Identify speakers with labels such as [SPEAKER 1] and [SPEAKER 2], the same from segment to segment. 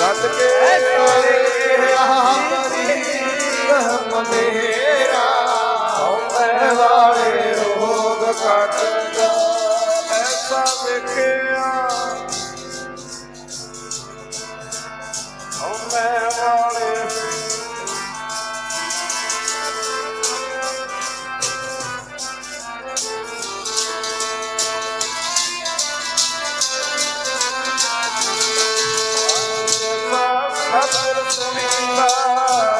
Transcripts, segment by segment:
[SPEAKER 1] ਸਤ ਕੇ ਸਰੇ
[SPEAKER 2] ਆਪਰੀ ਰਹਿਮ ਮੇਰਾ
[SPEAKER 1] ਹੋਵੇ ਵਾਲੇ ਰੋਗ ਕਟਦਾ ਐਸਾ ਵੇਖੇ Mother Mary.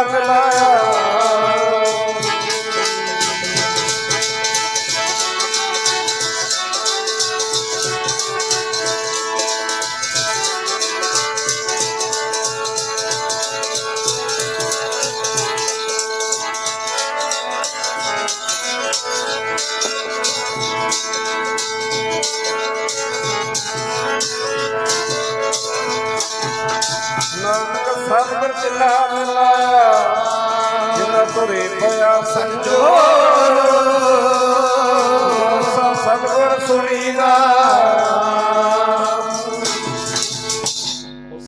[SPEAKER 1] রাখলাম ਸਤਿਗੁਰ ਚਿਲਾ ਮਿਲਾ ਤੁਰੇ ਪਿਆ ਸੰਜੋਗ।